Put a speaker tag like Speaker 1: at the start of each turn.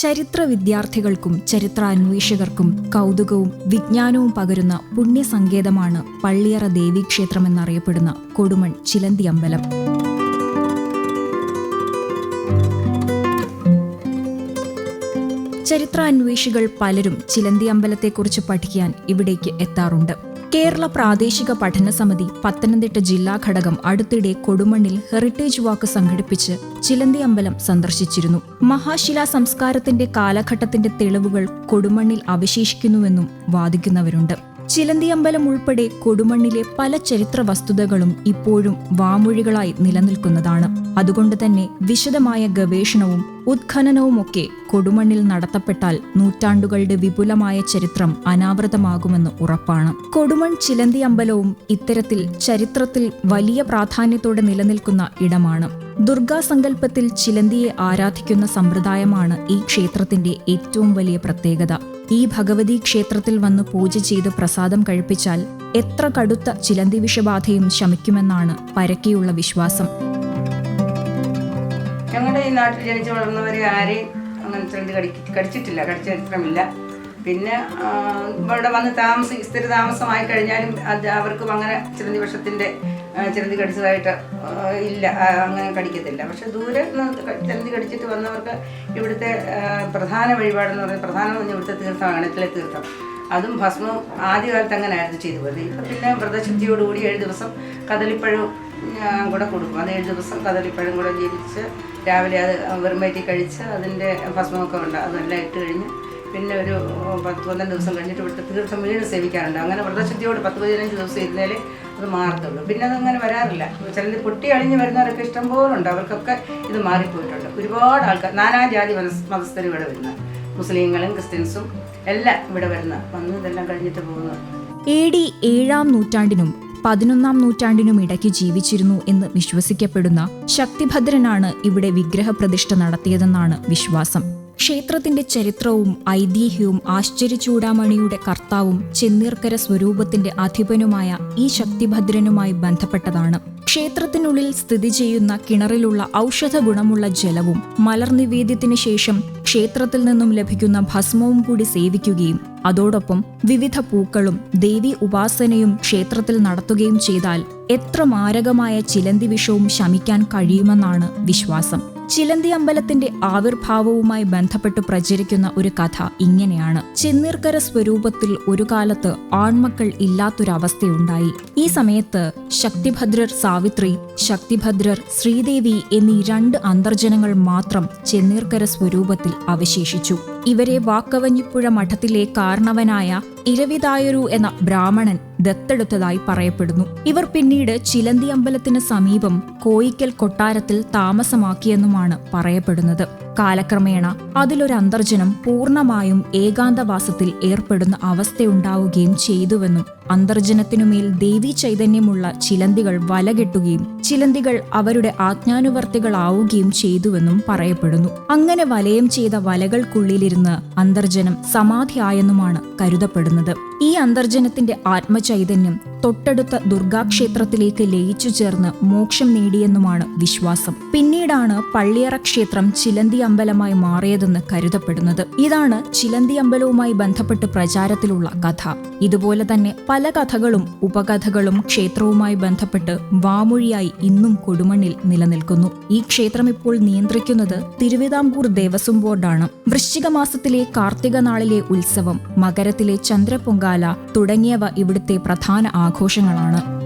Speaker 1: ചരിത്ര വിദ്യാർത്ഥികൾക്കും ചരിത്ര അന്വേഷകർക്കും കൗതുകവും വിജ്ഞാനവും പകരുന്ന പുണ്യസങ്കേതമാണ് പള്ളിയറ ദേവീക്ഷേത്രം എന്നറിയപ്പെടുന്ന കൊടുമൺ ചിലന്തി അമ്പലം. ചരിത്രാന്വേഷികൾ പലരും ചിലന്തി അമ്പലത്തെക്കുറിച്ച് പഠിക്കാൻ ഇവിടേക്ക് എത്താറുണ്ട്. കേരള പ്രാദേശിക പഠന സമിതി പത്തനംതിട്ട ജില്ലാ ഘടകം അടുത്തിടെ കൊടുമണ്ണിൽ ഹെറിറ്റേജ് വാക്ക് സംഘടിപ്പിച്ച് ചിലന്തി അമ്പലം സന്ദർശിച്ചിരുന്നു. മഹാശിലാ സംസ്കാരത്തിന്റെ കാലഘട്ടത്തിന്റെ തെളിവുകൾ കൊടുമണ്ണിൽ അവശേഷിക്കുന്നുവെന്നും വാദിക്കുന്നവരുണ്ട്. ചിലന്തിയമ്പലം ഉൾപ്പെടെ കൊടുമണ്ണിലെ പല ചരിത്ര വസ്തുതകളും ഇപ്പോഴും വാമൊഴികളായി നിലനിൽക്കുന്നതാണ്. അതുകൊണ്ട് തന്നെ വിശദമായ ഗവേഷണവും ഉത്ഖനനവുമൊക്കെ കൊടുമണ്ണിൽ നടത്തപ്പെട്ടാൽ നൂറ്റാണ്ടുകളുടെ വിപുലമായ ചരിത്രം അനാവൃതമാകുമെന്ന് ഉറപ്പാണ്. കൊടുമൺ ചിലന്തി അമ്പലവും ഇത്തരത്തിൽ ചരിത്രത്തിൽ വലിയ പ്രാധാന്യത്തോടെ നിലനിൽക്കുന്ന ഇടമാണ്. ദുർഗാസങ്കല്പത്തിൽ ചിലന്തിയെ ആരാധിക്കുന്ന സമ്പ്രദായമാണ് ഈ ക്ഷേത്രത്തിന്റെ ഏറ്റവും വലിയ പ്രത്യേകത. ഈ ഭഗവതി ക്ഷേത്രത്തിൽ വന്ന് പൂജ ചെയ്ത് പ്രസാദം കഴിപ്പിച്ചാൽ എത്ര കടുത്ത ചിലന്തി വിഷബാധയും ശമിക്കുമെന്നാണ് പരക്കെയുള്ള വിശ്വാസം.
Speaker 2: ഞങ്ങളുടെ ഈ നാട്ടിൽ ജനിച്ചു വളർന്നവരെ ആരെയും അങ്ങനെ ചിലന്തി കടി കടിച്ചിട്ടില്ല കടിച്ച ചരിത്രമില്ല പിന്നെ ഇവിടെ വന്ന് താമസ സ്ഥിര താമസമായി കഴിഞ്ഞാലും അത് അവർക്കും അങ്ങനെ ചിലന്തി വിഷത്തിന്റെ ചിലന്തി കടിച്ചതായിട്ട് ഇല്ല അങ്ങനെ കടിക്കത്തില്ല. പക്ഷെ ദൂരെ ചിലന്തി കടിച്ചിട്ട് വന്നവർക്ക് ഇവിടുത്തെ പ്രധാന വഴിപാടെന്ന് പറയുന്നത് പ്രധാനം ഇവിടുത്തെ തീർത്ഥമാണ് അണത്തിലെ തീർത്ഥം. അതും ഭസ്മവും ആദ്യകാലത്ത് അങ്ങനെ ആയിരുന്നു ചെയ്തു പോയത് ഇപ്പം പിന്നെ വ്രതശുദ്ധിയോടുകൂടി ഏഴ് ദിവസം കദളിപ്പഴവും ഞാൻ കൂടെ കൊടുക്കും. അത് ഏഴ് ദിവസം കദളിപ്പഴം കൂടെ ജീവിച്ച് രാവിലെ അത് വെറുമേറ്റി കഴിച്ച് അതിന്റെ ഭസ്മമൊക്കെ ഉണ്ട്. അതെല്ലാം ഇട്ട് കഴിഞ്ഞ് പിന്നെ ഒരു പത്ത് പന്ത്രണ്ട് ദിവസം കഴിഞ്ഞിട്ട് ഇവിടുത്തെ തീർത്ഥം വീണ്ടും സേവിക്കാറുണ്ട്. അങ്ങനെ വ്രതശുദ്ധിയോട് പത്ത് പതിനഞ്ച് ദിവസം ഇരുന്നാലേ അത് മാറത്തുള്ളൂ. പിന്നെ അതങ്ങനെ വരാറില്ല. ചിലത് പൊട്ടി അഴിഞ്ഞ് വരുന്നവരൊക്കെ ഇഷ്ടംപോലെ ഉണ്ട്. അവർക്കൊക്കെ ഇത് മാറിപ്പോയിട്ടുണ്ട്. ഒരുപാട് ആൾക്കാർ നാനാ ജാതി മതസ്ഥർ ഇവിടെ വരുന്ന മുസ്ലിങ്ങളും ക്രിസ്ത്യൻസും എല്ലാം ഇവിടെ വരുന്ന വന്ന് ഇതെല്ലാം കഴിഞ്ഞിട്ട് പോകുന്നു.
Speaker 1: എ ഡി ഏഴാം നൂറ്റാണ്ടിനും പതിനൊന്നാം നൂറ്റാണ്ടിനും ഇടയ്ക്ക് ജീവിച്ചിരുന്നു എന്ന് വിശ്വസിക്കപ്പെടുന്ന ശക്തിഭദ്രനാണ് ഇവിടെ വിഗ്രഹ പ്രതിഷ്ഠ നടത്തിയതെന്നാണ് വിശ്വാസം. ക്ഷേത്രത്തിന്റെ ചരിത്രവും ഐതിഹ്യവും ആശ്ചര്യചൂടാമണിയുടെ കർത്താവും ചെന്നീർക്കര സ്വരൂപത്തിന്റെ അധിപനുമായ ഈ ശക്തിഭദ്രനുമായി ബന്ധപ്പെട്ടതാണ്. ക്ഷേത്രത്തിനുള്ളിൽ സ്ഥിതി ചെയ്യുന്ന കിണറിലുള്ള ഔഷധ ഗുണമുള്ള ജലവും മലർനിവേദ്യത്തിന് ശേഷം ക്ഷേത്രത്തിൽ നിന്നും ലഭിക്കുന്ന ഭസ്മവും കൂടി സേവിക്കുകയും അതോടൊപ്പം വിവിധ പൂക്കളും ദേവി ഉപാസനയും ക്ഷേത്രത്തിൽ നടത്തുകയും ചെയ്താൽ എത്ര മാരകമായ ചിലന്തി വിഷവും ശമിക്കാൻ കഴിയുമെന്നാണ് വിശ്വാസം. ചിലന്തി അമ്പലത്തിന്റെ ആവിർഭാവവുമായി ബന്ധപ്പെട്ട് പ്രചരിക്കുന്ന ഒരു കഥ ഇങ്ങനെയാണ്. ചെന്നീർക്കര സ്വരൂപത്തിൽ ഒരു കാലത്ത് ആൺമക്കൾ ഇല്ലാത്തൊരവസ്ഥയുണ്ടായി. ഈ സമയത്ത് ശക്തിഭദ്രർ സാവിത്രി ശക്തിഭദ്രർ ശ്രീദേവി എന്നീ രണ്ട് അന്തർജനങ്ങൾ മാത്രം ചെന്നീർക്കര സ്വരൂപത്തിൽ അവശേഷിച്ചു. ഇവരെ വാക്കവഞ്ഞിപ്പുഴ മഠത്തിലെ കാരണവനായ ഇരവിതായൊരു എന്ന ബ്രാഹ്മണൻ ദത്തെടുത്തതായി പറയപ്പെടുന്നു. ഇവർ പിന്നീട് ചിലന്തി അമ്പലത്തിന് സമീപം കോയിക്കൽ കൊട്ടാരത്തിൽ താമസമാക്കിയെന്നുമാണ് പറയപ്പെടുന്നത്. കാലക്രമേണ അതിലൊരു അന്തർജനം പൂർണമായും ഏകാന്തവാസത്തിൽ ഏർപ്പെടുന്ന അവസ്ഥയുണ്ടാവുകയും ചെയ്തുവെന്നും അന്തർജനത്തിനുമേൽ ദേവീ ചൈതന്യമുള്ള ചിലന്തികൾ വലകെട്ടുകയും ചിലന്തികൾ അവരുടെ ആജ്ഞാനുവർത്തികളാവുകയും ചെയ്തുവെന്നും പറയപ്പെടുന്നു. അങ്ങനെ വലയം ചെയ്ത വലകൾക്കുള്ളിലിരുന്ന് അന്തർജനം സമാധിയായെന്നുമാണ് കരുതപ്പെടുന്നത്. ഈ അന്തർജനത്തിന്റെ ആത്മചൈതന്യം തൊട്ടടുത്ത ദുർഗാക്ഷേത്രത്തിലേക്ക് ലയിച്ചു ചേർന്ന് മോക്ഷം നേടിയെന്നുമാണ് വിശ്വാസം. പിന്നീടാണ് പള്ളിയറ ക്ഷേത്രം ചിലന്തി അമ്പലമായി മാറിയതെന്ന് കരുതപ്പെടുന്നത്. ഇതാണ് ചിലന്തി അമ്പലവുമായി ബന്ധപ്പെട്ട് പ്രചാരത്തിലുള്ള കഥ. ഇതുപോലെ തന്നെ പല കഥകളും ഉപകഥകളും ക്ഷേത്രവുമായി ബന്ധപ്പെട്ട് വാമൊഴിയായി ഇന്നും കൊടുമണ്ണിൽ നിലനിൽക്കുന്നു. ഈ ക്ഷേത്രം ഇപ്പോൾ നിയന്ത്രിക്കുന്നത് തിരുവിതാംകൂർ ദേവസ്വം ബോർഡാണ്. വൃശ്ചിക മാസത്തിലെ കാർത്തിക നാളിലെ ഉത്സവം മകരത്തിലെ ചന്ദ്രപൊങ്കാല തുടങ്ങിയവ ഇവിടുത്തെ പ്രധാന ആഘോഷങ്ങളാണ്.